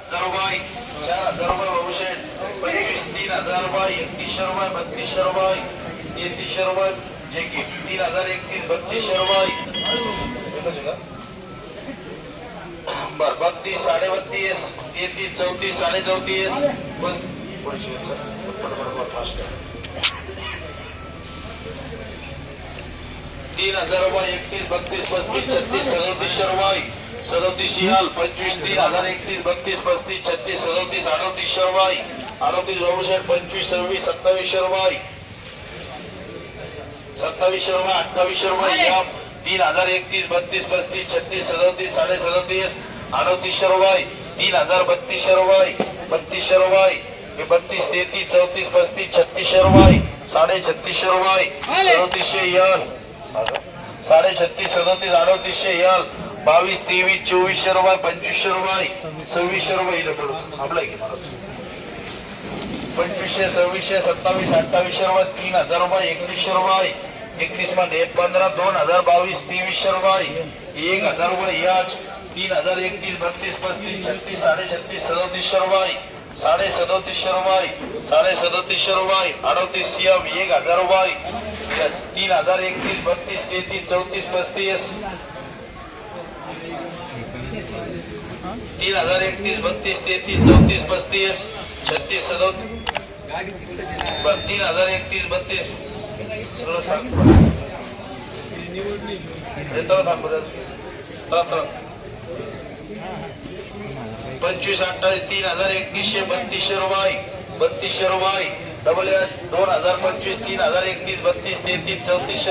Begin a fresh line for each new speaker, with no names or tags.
हजार रुपये. चार हजार रुपये भविष्य पंचवीस तीन हजार रुपये. एकतीसशे रुपये बत्तीसशे रुपये. तेहतीसशे रुपये. जे की तीन हजार एकतीस बत्तीसशे रुपये. बर बत्तीस साडे बत्तीस. तेहतीस चौतीस साडे चौतीस. बस. पुढचे फास्ट तीन हजार रुपये एकतीस बत्तीस पस्तीस छत्तीस सदोतीसशे रुपये सदोतीस शियाल पंचवीस तीन हजार एकतीस बत्तीस पस्तीस छत्तीस सदोतीस अडोतीसशे रुपये अडोतीस बावसष्ट पंचवीस सव्वीस सत्तावीसशे रुपये सत्तावीसशे रुपये अठ्ठावीसशे रुपये या तीन हजार एकतीस बत्तीस पस्तीस छत्तीस सदोतीस साडे सदोतीस अडोतीसशे रुपये तीन हजार बत्तीसशे रुपये बत्तीसशे रुपये हे बत्तीस तेहतीस चौतीस पस्तीस छत्तीसशे रुपये साडे छत्तीसशे रुपये सदोतीसशे यन साडे छत्तीस सदतीस अडतीसशे यल बावीस तेवीस चोवीसशे रुपये पंचवीसशे रुपये सव्वीसशे रुपये इथं थोडं आपलं की पंचवीसशे सव्वीसशे सत्तावीस अठ्ठावीसशे रुपये तीन हजार रुपये एकतीसशे रुपये. एकतीसमध्ये पंधरा दोन हजार बावीस तेवीसशे रुपये. एक हजार रुपये याच तीन हजार एकतीस बत्तीस पस्तीस छत्तीस साडे छत्तीस सदतीसशे रुपये. साडे सदोतीसशे रुपये. साडे सदोतीसशे रुपये. अडोतीस एम एक हजार रुपये. तीन हजार एकतीस बत्तीस तेहतीस चौतीस पस्तीस. तीन हजार एकतीस बत्तीस तेहतीस चौतीस पस्तीस. छत्तीस सदोतीस तीन हजार एकतीस बत्तीस. सगळं पंचवीस अठ्ठावीस तीन हजार एकतीसशे बत्तीसशे रुपये. बत्तीसशे रुपये. डबल दोन हजार पंचवीस तीन हजार एकतीस बत्तीस तेहतीस चौतीसशे